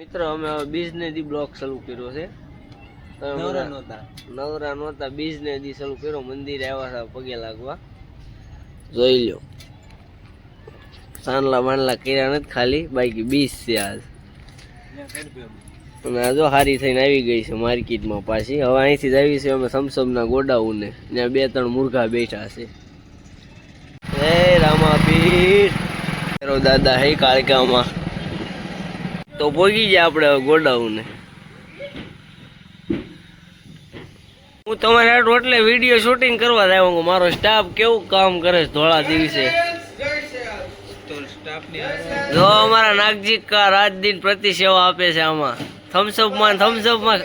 મિત્રો અમે હવે બીજને દી બ્લોક ચાલુ કર્યો છે. નવરા નહોતા. નવરા નહોતા બીજને દી ચાલુ કર્યો મંદિરે આવ્યા હતા પગે લાગવા. જોઈ લ્યો. સાનલા માનલા કર્યા નથી ખાલી બાકી બીજ છે આજ. અને જો હારી થઈને આવી ગઈ છે માર્કેટમાં પાછી. હવે અહીંથી જ આવી છે અમે સમસમના ગોડાઉને. ત્યાં બે ત્રણ મુર્ગા બેઠા છે. હે રામાપીર. દાદા હે કાળકામાં. તો પોગી ગયા આપણે ગોડાઉને. હું તમારે એટલે વીડિયો શૂટિંગ કરવા જ આવ્યો મારો સ્ટાફ કેવું કામ કરે છે ધોળા દિવસે? જો અમારા નાગજી કા રાત દિન પ્રતિ સેવા આપે છે આમાં. થમ્સઅપમાં થમ્સઅપમાં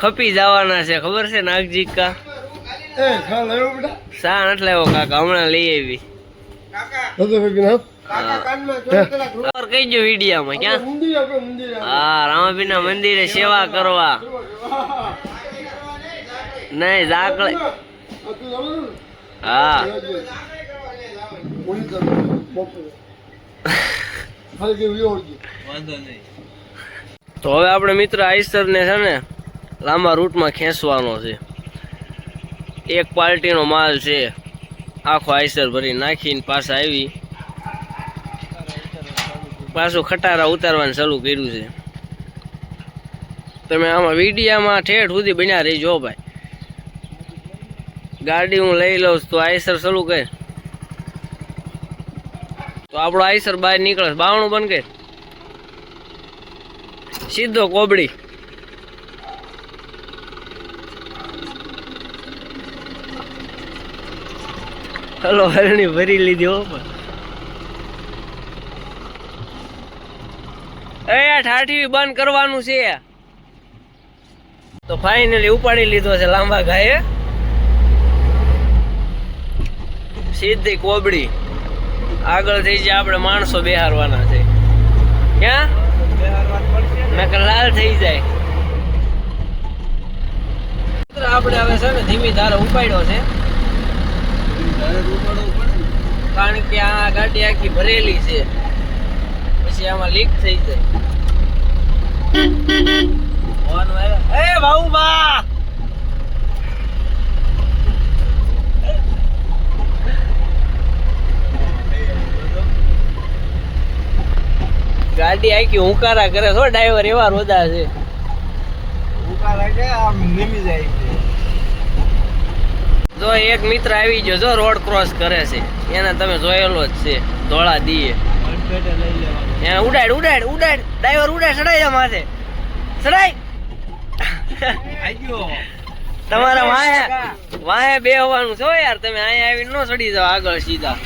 ખપી જવાના છે. ખબર છે નાગજી કા? સા નથી લાવ્યો કાકા હમણાં લઈ આવી. કઈ જો વિડીયામાં ક્યાં? હા રામાપીર ના મંદિરે સેવા કરવા. નહીં ઝાકળે. હા તો હવે આપણે મિત્ર આઈસરને છે ને લાંબા રૂટમાં ખેંચવાનો છે. એક પાર્ટીનો માલ છે. આખો આઈસર ભરી નાખીને પાછા આવી. પાછું ખટારા ઉતારવાનું ચાલુ કર્યું છે. તમે આમાં વિડીયામાં ઠેઠ સુધી બન્યા રહીજો ભાઈ. ગાડી હું લઈ લઉં તો આઈસર ચાલુ કર. તો આપણો આઈસર બહાર નીકળે બાવણું બંધ કે સીધો કોબડી. હલો, હરણી ભરી લીધી હો પણ. એ ઠાઠી બંધ કરવાનું છે. તો ફાઇનલી ઉપાડી લીધો છે લાંબા ગાયે. સીધી કોબડી. આગળ થઈ જાય આપણે માણસો બેહારવાના છે. ક્યાં? નકર લાલ થઈ જાય. આપણે હવે છે ને ધીમી ધારે ઉપાડ્યો છે. કારણ કે આ ગાડી આખી ભરેલી છે. પછી આમાં લીક થઈ જાય. એ ભાઉબા ગાડી આખી હુંકારા કરે છો ડ્રાઈવર એવા રોદા છે. ઉકા લાગે આમ નીમી જાય છે. જો એક મિત્ર આવી ગયો જો રોડ ક્રોસ કરે છે એને તમે જોયેલો જ છે ધોળા દીએ. અડફેટે લઈ લેવાનું. એને ઉડાડ ઉડાડ ઉડાડ. ડ્રાઈવર ઉડાડ સડાઈ જા માથે. સડાઈ. આગ્યો તમારા વાહે વાહે બે હોવાનું છો યાર તમે. અહીંયા આવીને નો ચડી જાવ આગળ સીધા.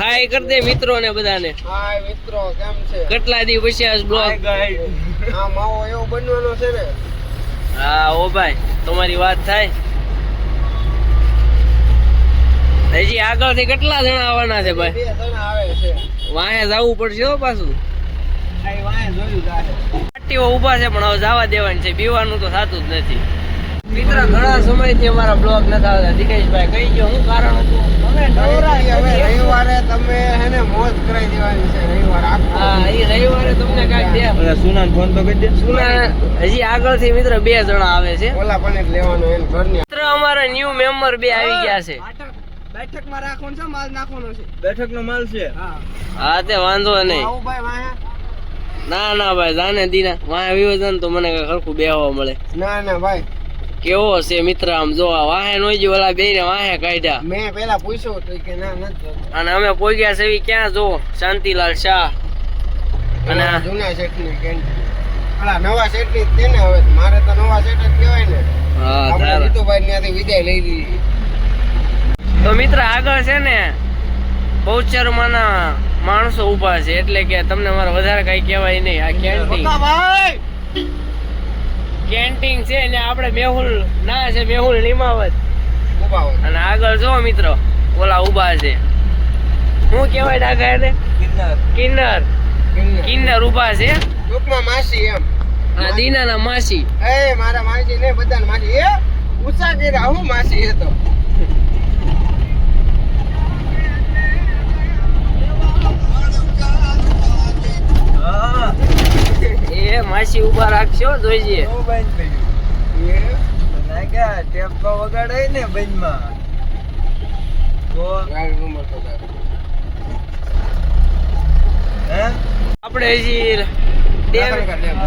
હાય કર દે મિત્રો ને બધાને. હાય મિત્રો કેમ છે? કેટલા દી પછી આ બ્લોગ આ માવો એવો બનવાનો છે ને. હા ઓ ભાઈ તમારી વાત થાય. હજી આગળથી કેટલા જણા આવવાના છે ભાઈ? આવે છે. વાહે જવું પડશે હો પાછું. પાર્ટીઓ ઊભા છે પણ હવે જવા દેવાની છે. પીવાનું તો થતું જ નથી. મિત્ર ઘણા સમયથી અમારા બ્લોગ નથી આવતા. દિનેશભાઈ કઈ ગયો હું કારણ હતું? રવિવારે તમે હેને મોજ કરાવી દેવાની છે રવિવાર હા એ રવિવારે તમને કાંઈક દે સુનાન ફોન તો કરી દે. સુના હજી આગળથી મિત્ર બે જણા આવે છે. ઓલા પણ એક લેવાનો એને ઘરની. મિત્ર અમારા ન્યુ મેમ્બર બે આવી ગયા છે. બેઠકમાં રાખવાનો છે માલ નાખવાનો છે. બેઠકનો માલ છે? હા. હા તે વાંધો નહીં. આવું ભાઈ વાહે. ના ના ભાઈ જાને દીના. વાહે વિવો તો મને ખરખું બેહવા મળે. ના ના ભાઈ. કેવો છે મિત્ર આમ જો વાહે નો જ ઓલા બે ને વાહે કાઢ્યા. મેં પેલા પૂછ્યું તો કે ના નથી અને અમે પોગ્યા છે ક્યાં જો? શાંતિલાલ શાહ. અને આ- જૂના શેઠની કેન્ટીન અલા નવા શેઠની જ છે ને હવે. મારે તો નવા શેઠ જ કહેવાય ને. હા આપણે જીતુભાઈ ત્યાંથી વિદાય લઈ લીધી. તો મિત્ર આગળ છે ને બહુચરમાના માણસો ઊભા છે એટલે કે તમને મારે વધારે કઈ કહેવાય નહીં. આ કેન્ટીન કેન્ટીન છે ને આપણે મેહુલ ના છે મેહુલ નિમાવત. અને આગળ જો મિત્રો ઓલા ઊભા છે. હું કહેવાય ડાકા એને? કિન્નર. કિન્નર. ઊભા છે. ટૂંકમાં માસી એમ. આ દીનાના માસી. એ મારા માસી ને બધા માસી. એ ઉષા હું માસી એ રાખશો જોઈજે. બંધ કર્યું નાખ્યા ટેપ તો વગાડાય ને બંધમાં. આપણે હજી ડેમ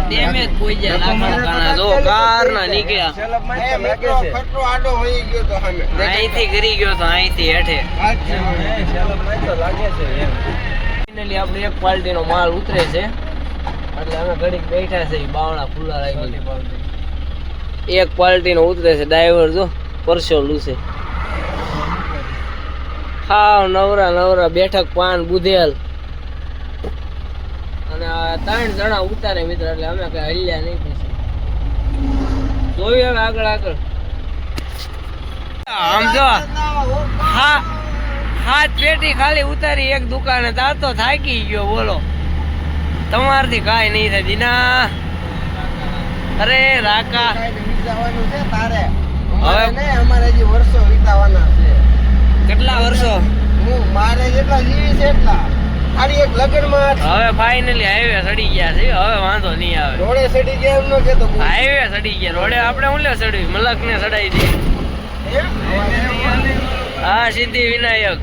ડેમે જ પહોંચ્યા લાખણકાના જો કારના નીકળ્યા. સેલપમાં એ તો લાગે મિત્રો, આડો વહી ગયો તો સામે. અહીંથી ગરી ગયો તો અહીંથી હેઠે. છે. લાગે છે એમ. ફાઇનલી આપણે એક ક્વોલિટીનો માલ ઉતરે છે. એટલે અમે ઘડીક બેઠા છે બાવણા ખુલ્લા રાખી એક ક્વોલિટીનો ઉતરે છે ડ્રાઈવર જો પરસો લૂસે હાવ નવરા નવરા બેઠક પાન બુધેલ. અને આ ત્રણ જણા ઉતારે મિત્ર એટલે અમે કઈ હલ્યા નહીં પછી. જોયું હવે આગળ આગળ. આમ જો હા હાથ પેટી ખાલી ઉતારી એક દુકાને તાતો થાકી ગયો બોલો. તમારથી કાંઈ નહીં થાય. દીના. અરે રાકા. વિતાવાનું છે તારે. હવે- નહીં, અમારે હજી વર્ષો વિતાવાના છે. કેટલા વર્ષો? હું મારે જેટલા જીવી છે એટલા. ખાલી એક લગ્નમાં હવે ફાઇનલી હાઈવે સડી ગયા છે. હવે વાંધો નહીં આવે. રોડે સડી ગયા એમ ન કોઈ. હાઈવે સડી ગયા. રોડે આપણે હું લે સડવી મલક ને સડાઈ દે હા સિદ્ધિ વિનાયક.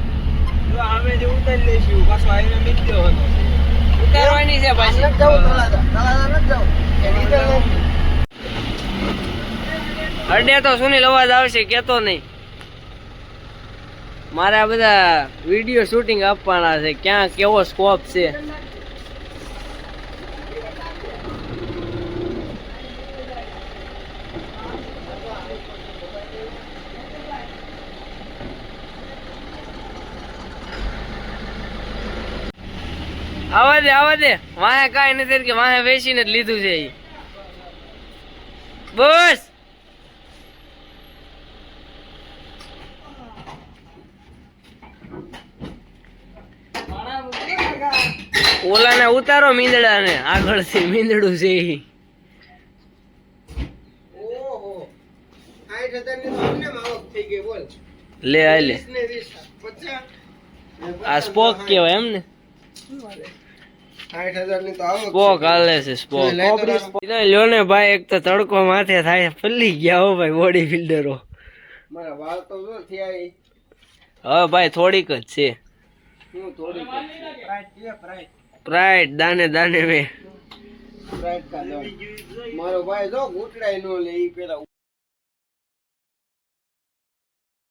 અમે જે ઉતારી લઈશું. પાછો આવીને મીઠ્યો છે ઉતારવાની છે પાછી. અડે તો સુનિલ અવાજ આવશે કેતો નહીં. મારે આ બધા વીડિયો શૂટિંગ આપવાના છે ક્યાં કેવો સ્કોપ છે? આવા દે આવા દે. વાહે કાંઈ નથી કે વાહે વેચીને જ લીધું છે એ બસ. ઓલાને ઉતારો મીંદડા ને આગળથી મીંદડું છે બોલ. લે આ લે. આ સ્પોક કેવાય એમ ને. સ્પોક છે. હાલે છે સ્પોક. લ્યો ને ભાઈ એક તો તડકો માથે થાય ફલી ગયા હો ભાઈ બોડી બિલ્ડરો મારા વાળ તો જો થયા હવે ભાઈ થોડીક જ છે. હું પ્રાઇટ પ્રાઇડ દાને દાને મે મારો ભાઈ જો ઘૂંટડાય નો લે ઈ પેલા